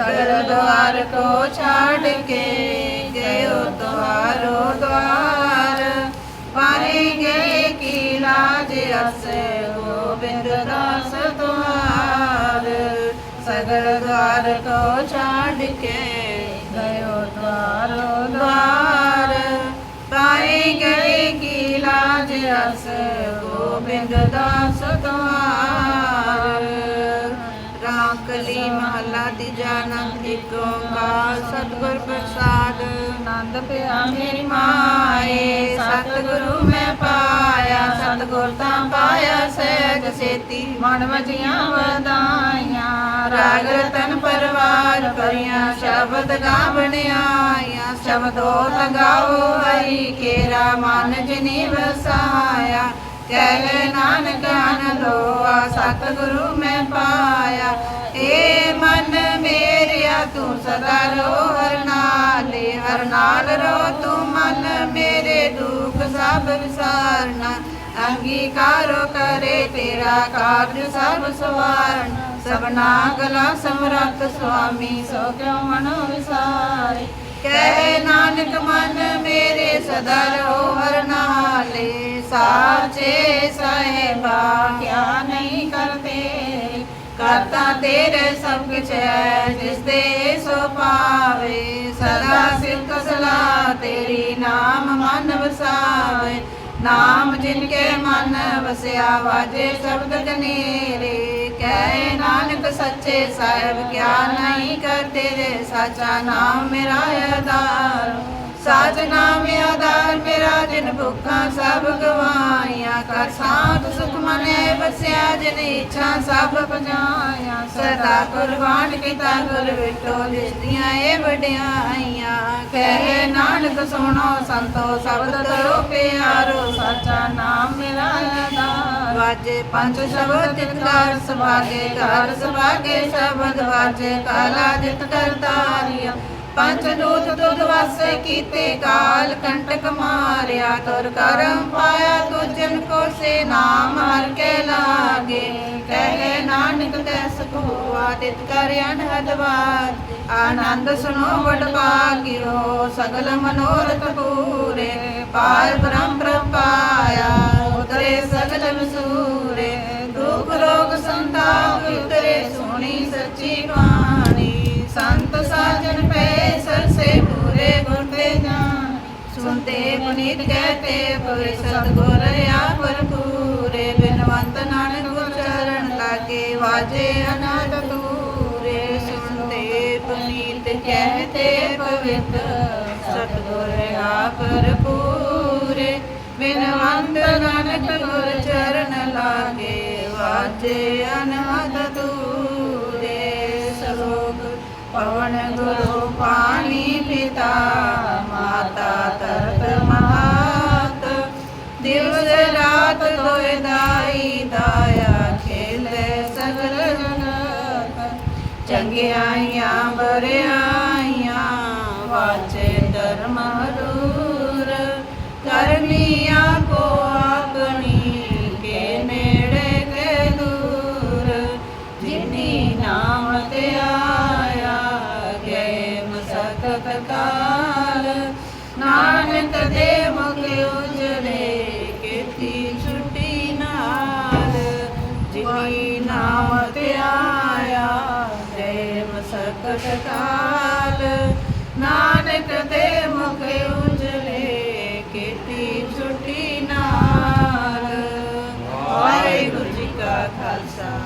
ਸਗਲ ਦੁਆਰ ਕੋ ਛਾੜ ਕੇ ਗਇਓ ਤੁਹਾਰੋ ਦਵਾਰ। ਪਾਰੇ ਗਏ ਕੀ ਲਾਜ ਅਸ ਗੋਬਿੰਦ ਦਾਸ ਤੁਹਾਰ ਸਗਲ ਦੁਆਰ ਕੋ ਛਾੜ ਕੇ ਗਇਓ ਤੁਹਾਰੋ ਦਵਾਰ। ਪਾਏ ਗਏ ਕੀ ਲਾਜ ਅਸ ਗੋਬਿੰਦ ਦਾਸ ਤੁਹਾਰ ਰਾਕਲੀ ਮਹਲਾ ਤੀਜਾ ਨੰਦ ਇੱਕ ਓੰਕਾਰ ਸਤਿਗੁਰ ਪ੍ਰਸਾਦ। ਆਨੰਦ ਪਿਆ ਮੇਰੀ ਮਾਏ ਸਤਿਗੁਰੂ ਮੈਂ ਪਾਇਆ ਸਤਿਗੁਰ ਤਾਂ ਪਾਇਆ ਸਹਿਜ ਸੇਤੀ। ਮਨ ਵਜੀਆਂ ਵਧਾਈਆਂ। ਰਾਗ ਰਤਨ ਪਰਵਾਰ ਭਰੀਆਂ ਸ਼ਬਦ ਗਾਵਣ ਆਈਆਂ ਸ਼ਬਦੋ ਲਗਾਓ ਹਰੀ ਕੇਰਾ ਮਨ ਜਿਨੀ ਵਸਾਇਆ। ਕਹਿ ਨਾਨਕ ਅਨ ਲੋਆ ਸਤਿਗੁਰੂ ਮੈਂ ਪਾਇਆ। ਏ ਮਨ ਮੇਰਿਆ ਤੂੰ ਸਦਾ ਰੋ ਹਰ ਨਾਲੇ, ਹਰ ਨਾਲ ਰੋ ਤੂੰ ਮਨ ਮੇਰੇ ਦੁੱਖ ਸਭ ਵਿਸਾਰਨਾ। ਅੰਗੀਕਾਰੋ ਕਰੇ ਤੇਰਾ ਕਾਰਜ ਸਭ ਸਵਾਰਨ। ਸਭਨਾ ਗਲਾ ਸਮਰੱਥ ਸੁਆਮੀ, ਸੋ ਕਿਉ ਮਨੋ ਵਿਸਾਰੇ? ਕਹਿ ਨਾਨਕ ਮਨ ਮੇਰੇ ਸਦਾ ਰੋ ਹਰ ਨਾਲੇ, ਸਾਚੇ ਸਾਹਿਬਾ, ਕਿਆ ਨਹੀਂ ਕਰ ਕਰਤਾ ਤੇਰੇ ਸਭ ਕੁਛ ਹੈ ਜਿਸ ਦੇ ਸੋ ਪਾਵੇ ਸਦਾ ਸਿਫਤ ਸਲਾ, ਤੇਰੀ ਨਾਮ ਮਨ ਵਸਾਵੇ। ਨਾਮ ਜਿਨ ਕੇ ਮਨ ਵਸਿਆ ਵਾਜੇ ਸ਼ਬਦ ਕਨੇਰੇ ਕਹਿ ਨਾਨਕ ਸੱਚੇ ਸਾਹਿਬ, ਕਿਆ ਨਹੀਂ ਕਰ ਤੇਰੇ ਸਾਚਾ ਨਾਮ ਮੇਰਾ ਆਧਾਰ ਸਾਚ ਨਾਮ ਆਧਾਰ ਮੇਰਾ ਜਿਨ ਭੁੱਖਾਂ ਸਭ ਗਵਾਈਆਂ। ਕਰ ਸਾਥ ਸੁਖ ਮਨੇ ਵਸਿਆ, ਜਿਨ ਇੱਛਾ ਸਭ ਪਜਾਇਆ ਸਦਾ ਕੁਰਬਾਨ ਕੀਤਾ ਗੁਰ ਵਿਟੋ ਦਿਸਦੀਆਂ ਇਹ ਵਡਿਆਈਆਂ ਕਹਿ ਨਾਨਕ, ਸੁਣੋ ਸੰਤੋ ਸ਼ਬਦ ਕਰੋ ਪਿਆਰੋ। ਸਾਚਾ ਨਾਮ ਮੇਰਾ ਆਧਾਰ। ਵਾਜੇ ਪੰਜ ਸ਼ਬਦ ਤਿਤਕਾਰ ਸੁਭਾਗੇ, ਘਰ ਸੁਭਾਗੇ ਸ਼ਬਦ ਵਾਜੇ ਕਾਲਾ ਜਿਤ ਕਰਤਾਰੀਆ ਪੰਜ ਦੂਤ ਤੁਧ ਵਾਸੇ ਕੀਤੇ ਕਾਲ, ਕੰਟਕ ਮਾਰਿਆ ਤੁਰ ਕਰਮ ਪਾਇਆ ਤੁਜਨ ਕੋ ਸੇ ਨਾਮ ਹਰ ਕੇ ਲਾਗੇ। ਕਹੇ ਨਾਨਕ ਕੈਸ ਕੋ ਆਦਿਤ ਕਰ ਅਨਹਦ ਆਨੰਦ ਸੁਨੋ ਵਡ ਭਾਗਿਓ, ਸਗਲ ਮਨੋਰਥ ਪੂਰੇ। ਪਾਰ ਬ੍ਰਹਮ ਪ੍ਰਪਾਇਆ ਉਤਰੇ ਸਗਲ ਮਸੂਰੇ ਦੁਖ ਰੋਗ ਸੰਤਾਪ ਉਤਰੇ, ਸੋਣੀ ਸੱਚੀ ਬਾਣੀ। ਪੁਨੀਤ ਕਹਤੇ ਪੁਰੇ ਸਤਗੁਰ ਆਪ ਪੂਰੇ ਬਿਨਵੰਤ ਨਾਨਕ ਗੁਰ ਚਰਨ ਲਾਗੇ ਵਾਜੇ ਅਨਾਦ ਤੂਰੇ ਸੁਣਦੇ ਪੁਨੀਤ ਕਹਤੇ ਪਵਿੱਤ ਸਤਗੁਰ ਆਪ ਪੂਰੇ ਬਿਨਵੰਤ ਨਾਨਕ ਗੁਰ ਚਰਨ ਲਾਗੇ ਵਾਜੇ ਅਨਾਦ ਤੂਰੇ ਸਲੋਕ ਪਵਨ ਰਾਤ ਦਾਈ ਦਾਇਆ ਖੇਲੇ ਸਗਲ ਚੰਗਿਆਈਆਂ ਬਰਿਆਈਆਂ ਵਾਚੇ ਧਰਮ ਹਰੂਰ ਕਰਮੀਆਂ ਕੋ ਆਪਣੀ ਕੇ ਨੇੜੇ ਕੇ ਦੂਰ। ਜਿਨੀ ਨਾਮ ਸੰਕਟ ਕਾਲ ਨਾਨਕ ਦੇ ਮੁਖ ਉਜਲੇ ਕੀਤੀ ਛੁੱਟੀ ਨਾਲ। ਵਾਹਿਗੁਰੂ ਜੀ ਕਾ ਖਾਲਸਾ।